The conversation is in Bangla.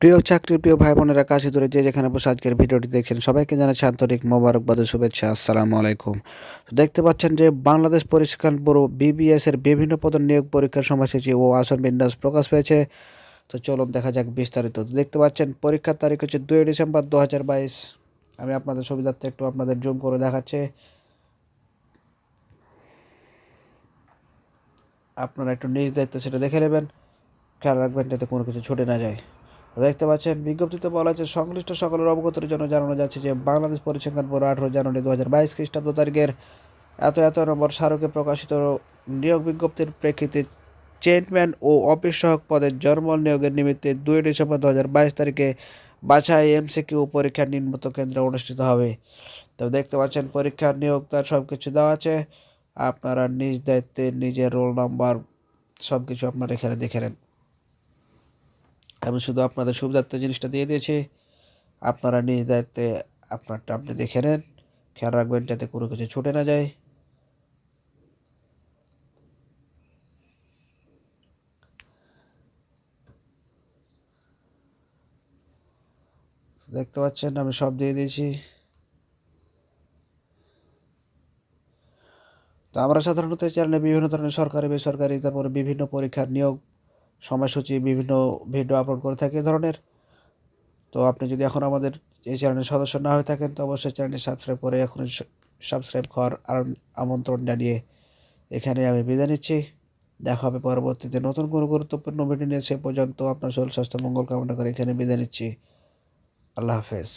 প্রিয় চাকরি প্রিয় ভাই বোনেরা, কাছে দূরে যে যেখানে বসে আজকের ভিডিওটি দেখছেন, সবাইকে জানাচ্ছি আন্তরিক মোবারকবাদ শুভেচ্ছা, আসসালামু আলাইকুম। দেখতে পাচ্ছেন যে বাংলাদেশ পরিষ্কার ব্যুরো বিবিএস এর বিভিন্ন পদের নিয়োগ পরীক্ষার সময়সূচি ও আসন বিন্যাস প্রকাশ পেয়েছে। তো চলুন দেখা যাক বিস্তারিত। দেখতে পাচ্ছেন, পরীক্ষার তারিখ হচ্ছে দুই ডিসেম্বর দু হাজার বাইশ। আমি আপনাদের সুবিধার্থে একটু আপনাদের জুম করে দেখাচ্ছি। আপনারা একটু নিজ দায়িত্ব সেটা দেখে নেবেন। খেয়াল রাখবেন যাতে কোনো কিছু ছুটে না যায়। দেখতে পাচ্ছেন, বিজ্ঞপ্তিতে বলা হচ্ছে সংশ্লিষ্ট সকলের অবগতির জন্য জানানো যাচ্ছে যে বাংলাদেশ পরিসংখ্যান ব্যুরো আঠারো জানুয়ারি দু হাজার বাইশ খ্রিস্টাব্দ তারিখের এত এত নম্বর স্মারকে প্রকাশিত নিয়োগ বিজ্ঞপ্তির প্রেক্ষিতে চেয়ারম্যান ও অফিস সহক পদের জন্ম নিয়োগের নিমিত্তে দুই ডিসেম্বর দু হাজার বাইশ তারিখে বাছাই এমসিকিউ পরীক্ষার নিম্নত কেন্দ্রে অনুষ্ঠিত হবে। তো দেখতে পাচ্ছেন পরীক্ষার নিয়োগ, তার সব কিছু দেওয়া আছে। আপনারা নিজ দায়িত্বে নিজের রোল নাম্বার সব কিছু আপনারা এখানে দেখে নেন। আমি শুধু আপনাদের সুবিধার্থে জিনিসটা দিয়ে দিয়েছি। আপনারা নিজ দায়িত্বে আপনারটা আপনি দেখে নেন। খেয়াল রাখবেন যাতে কোনো কিছু ছুটে না যায়। দেখতে পাচ্ছেন, আমি সব দিয়ে দিয়েছি। তো আমরা সাধারণত চ্যানেলে বিভিন্ন ধরনের সরকারি, বেসরকারি, তারপরে বিভিন্ন পরীক্ষার নিয়োগ সময়সূচি বিভিন্ন ভিডিও আপলোড করে থাকি এ ধরনের। তো আপনি যদি এখন আমাদের এই চ্যানেলের সদস্য না হয়ে থাকেন, তো অবশ্যই চ্যানেলটি সাবস্ক্রাইব করে এখন সাবস্ক্রাইব করার আমন্ত্রণ জানিয়ে এখানে আমি বিদায় নিচ্ছি। দেখা হবে পরবর্তীতে নতুন কোনো গুরুত্বপূর্ণ ভিডিও নিয়ে। সে পর্যন্ত আপনার শরীর স্বাস্থ্য মঙ্গল কামনা করে এখানে বিদায় নিচ্ছি। আল্লাহ হাফেজ।